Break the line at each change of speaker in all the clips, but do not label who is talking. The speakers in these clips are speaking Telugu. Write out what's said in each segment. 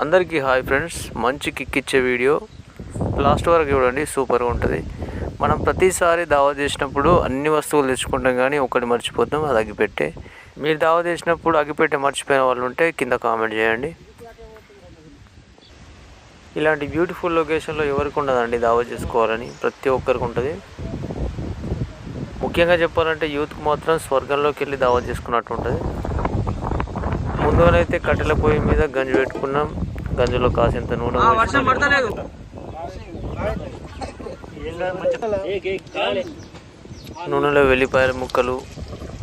అందరికీ హాయ్ ఫ్రెండ్స్ మంచి కిక్ ఇచ్చే వీడియో. లాస్ట్ వరకు చూడండి సూపర్గా ఉంటుంది. మనం ప్రతిసారి దావా చేసినప్పుడు అన్ని వస్తువులు తెచ్చుకుంటాం కానీ ఒకటి మర్చిపోతాం అది అగ్గిపెట్టే. మీరు దావా చేసినప్పుడు అగ్గిపెట్టే మర్చిపోయిన వాళ్ళు ఉంటే కింద కామెంట్ చేయండి. ఇలాంటి బ్యూటిఫుల్ లొకేషన్లో ఎవరికి ఉండదండి దావా చేసుకోవాలని? ప్రతి ఒక్కరికి ఉంటుంది. ముఖ్యంగా చెప్పాలంటే యూత్కి మాత్రం స్వర్గంలోకి వెళ్ళి దావా చేసుకున్నట్టు ఉంటుంది. ముందుగానైతే కట్టెల పొయ్యి మీద గంజి పెట్టుకున్నాం. గంజిలో కాసింత నూనె నూనెలో వెల్లిపాయల ముక్కలు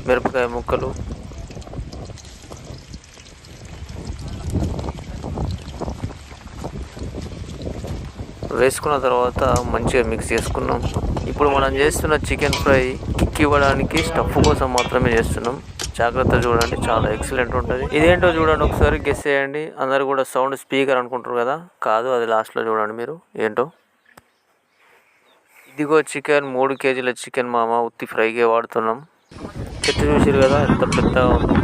మిరపకాయ ముక్కలు. వేసుకున్న తర్వాత మంచిగా మిక్స్ చేసుకున్నాం. ఇప్పుడు మనం చేస్తున్న చికెన్ ఫ్రై కిక్ ఇవ్వడానికి స్టఫ్ కోసం మాత్రమే చేస్తున్నాం. జాగ్రత్త చూడండి చాలా ఎక్సలెంట్ ఉంటుంది. ఇదేంటో చూడండి ఒకసారి గెస్ చేయండి. అందరు కూడా సౌండ్ స్పీకర్ అనుకుంటారు కదా? కాదు అది లాస్ట్లో చూడండి మీరు. ఏంటో? ఇదిగో చికెన్ మూడు కేజీల చికెన్ మామ ఉత్తి ఫ్రైకే వాడుతున్నాం. చెట్టు చూసారు కదా ఎంత పెద్దగా ఉంది.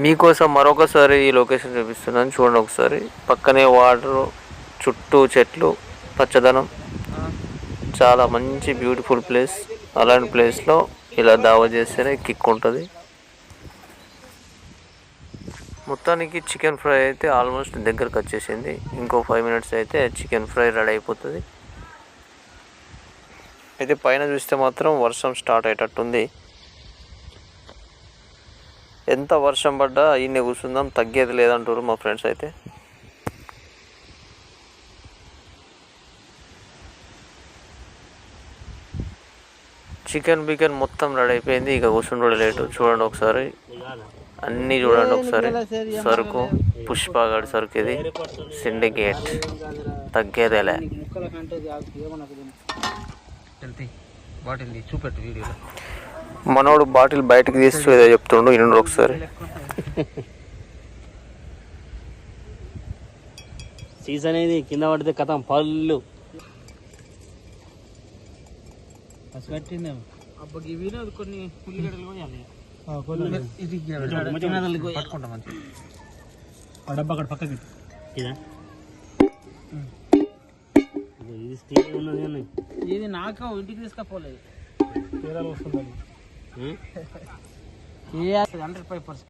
మీకోసం మరొకసారి ఈ లొకేషన్ చూపిస్తున్నాను. చూడండి ఒకసారి. పక్కనే వాటర్ చుట్టూ చెట్లు పచ్చదనం. చాలా మంచి బ్యూటిఫుల్ ప్లేస్ అలాంటి ప్లేస్లో ఇలా దావా చేస్తేనే కిక్ ఉంటుంది. మొత్తానికి చికెన్ ఫ్రై అయితే ఆల్మోస్ట్ దగ్గరకు వచ్చేసింది. ఇంకో ఫైవ్ మినిట్స్ అయితే చికెన్ ఫ్రై రెడీ అయిపోతుంది. అయితే పైన చూస్తే మాత్రం వర్షం స్టార్ట్ అయ్యేటట్టుంది. ఎంత వర్షం పడ్డా ఈయన కూర్చుందాం తగ్గేది లేదంటారు మా ఫ్రెండ్స్ అయితే. చికెన్ బికెన్ మొత్తం రెడీ అయిపోయింది. ఇక కూర్చుండడు లేటు. చూడండి ఒకసారి. అన్నీ చూడండి ఒకసారి. సరుకు పుష్పగాడి సరుకు ఇది. సిండికేట్. తగ్గేదేలే.
బాటిల్ చూపెట్టు వీడియోలో.
మనోడు బాటిల్ బయటకు తీస్తూ ఏదో చెప్తుండు. ఇన్ను ఒకసారి.
సీజన్ అనేది కింద పడితే కథం పళ్ళు. కట్టిందేమో. అబ్బకి ఇవి కొన్ని ఉల్లిగడ్డలు కూడా పట్టుకుంటా మంచి ఆ డబ్బా అక్కడ పక్కకి ఇదా? ఇది స్టీల్ ఉన్నది కానీ. ఇది నాకు ఇంటికి తీసుకపోలేదు. వస్తుంది హండ్రెడ్ ఫైవ్ పర్సెంట్